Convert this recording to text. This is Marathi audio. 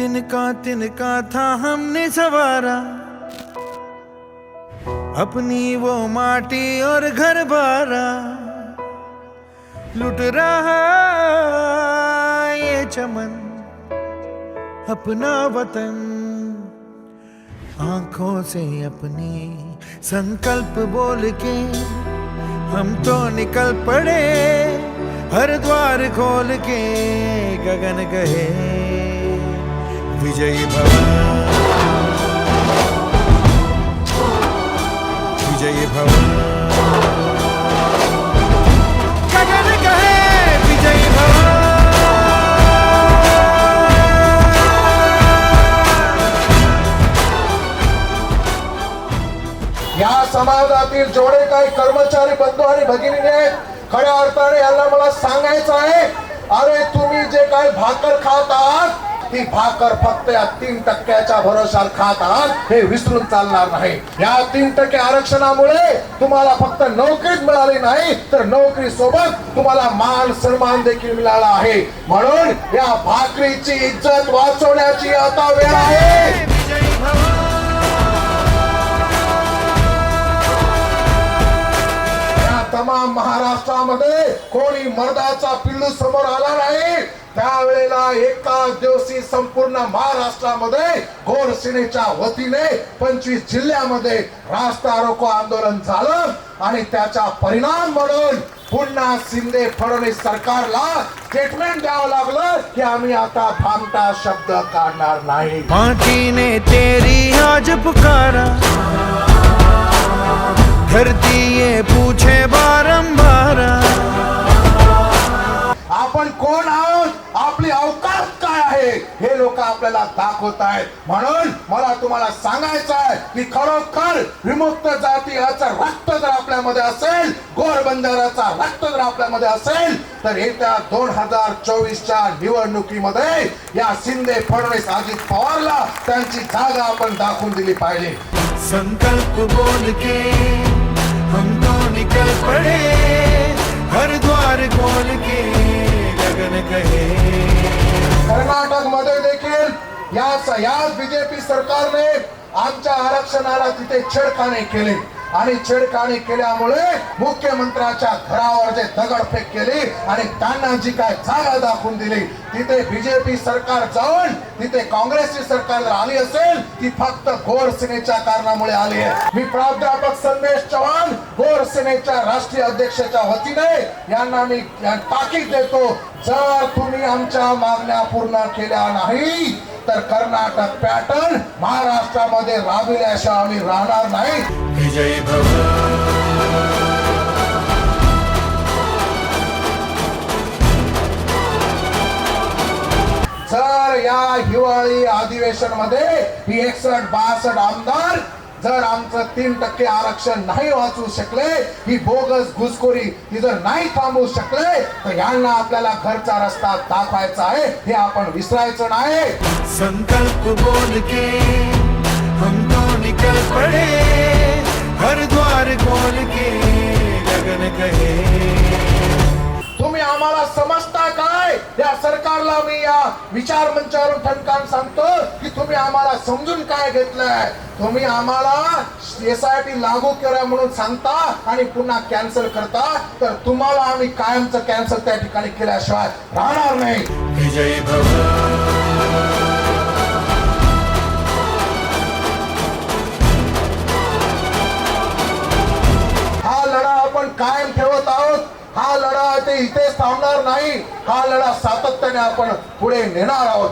तिनका तिनका था हमने सवारा। अपनी वो माटी और घर बारा। लुट रहा ये चमन, अपना वतन। आँखों से अपने संकल्प बोल के हम तो निकल पड़े। हर द्वार खोल के गगन गए विजयी भव। विजयी भव। गगन विजयी भव। या समाजातील जेवढे काही कर्मचारी बंधू आणि भगिनीने खऱ्या अर्थाने यांना मला सांगायचं आहे अरे तुम्ही जे काही भाकर खात आहात ती भाकर फक्त या तीन टक्क्याच्या भरोशावर खात आहात हे विसरून चालणार नाही. या तीन टक्के आरक्षणामुळे तुम्हाला फक्त नोकरीच मिळाली नाही तर नोकरी सोबत तुम्हाला मान सन्मान देखील मिळाला आहे. म्हणून या भाकरीची इज्जत वाचवण्याची आता वेळ आहे. या तमाम महाराष्ट्रामध्ये कोणी मर्दाचा पिल्लू समोर आला नाही त्या एकाच दिवशी संपूर्ण महाराष्ट्रामध्ये घोर सेनेच्या वतीने पंचवीस जिल्ह्यामध्ये रास्ता रोको आंदोलन झालं आणि त्याचा परिणाम म्हणून पुन्हा शिंदे फडणवीस सरकारला स्टेटमेंट द्यावं लागलं की आम्ही आता भामटा शब्द काढणार नाही. माटी तेरी आज पुकारा. धरती ये पूछे बारंबारा. हे आपल्याला दाखवत आहेत म्हणून मला तुम्हाला सांगायचं आहे की खरोखर विमुक्त जाती याचं रक्त जर आपल्यामध्ये असेल गोर बंजाराचा रक्त जर आपल्यामध्ये असेल तर येत्या दोन हजार चोवीसच्या निवडणुकीमध्ये या शिंदे फडणवीस अजित पवारला त्यांची जागा आपण दाखवून दिली पाहिजे. संकल्प बोल के हम तो निकल याच बीजेपी सरकारने आमच्या आरक्षणाला तिथे छेडखाने केले. आणि छेडखाने केल्यामुळे मुख्यमंत्र्याच्या घरावर जे दगडफेक केली आणि त्यांना जी काय जागा दाखवून दिली तिथे बीजेपी सरकार जाऊन तिथे काँग्रेसची सरकार जर आली असेल ती फक्त गोरसेनेच्या कारणामुळे आली आहे. मी प्राध्यापक संदेश चव्हाण गोरसेनेच्या राष्ट्रीय अध्यक्षाच्या वतीने यांना मी ताकीद देतो जर तुम्ही आमच्या मागण्या पूर्ण केल्या नाही तर कर्नाटक पॅटर्न महाराष्ट्रामध्ये राबविल्याशिवाय आम्ही राहणार नाही. विजयी भव. जर या हिवाळी अधिवेशनमध्ये ही एकसष्ट बासष्ट आमदार जर आमचं तीन टक्के आरक्षण नाही वाचवू शकले ही बोगस घुसखोरी ही जर नाही थांबवू शकले तर यांना आपल्याला घरचा रस्ता दाखवायचा आहे हे आपण विसरायचं नाही. संकल्प बोल के हम तो निकल पड़े. हर द्वार खोल के गगन कहे। तुम्ही आम्हाला समजता काय? या सरकारला मी या विचार मंचावरून ठणकान सांगतो की तुम्ही आम्हाला समजून काय घेतलंय? तुम्ही आम्हाला एस आय टी लागू करा म्हणून सांगता आणि पुन्हा कॅन्सल करता तर तुम्हाला आम्ही कायमचं कॅन्सल त्या ठिकाणी केल्याशिवाय राहणार नाही. विजयी भव ते इथेच थांबणार नाही. हा लढा सातत्याने आपण पुढे नेणार आहोत.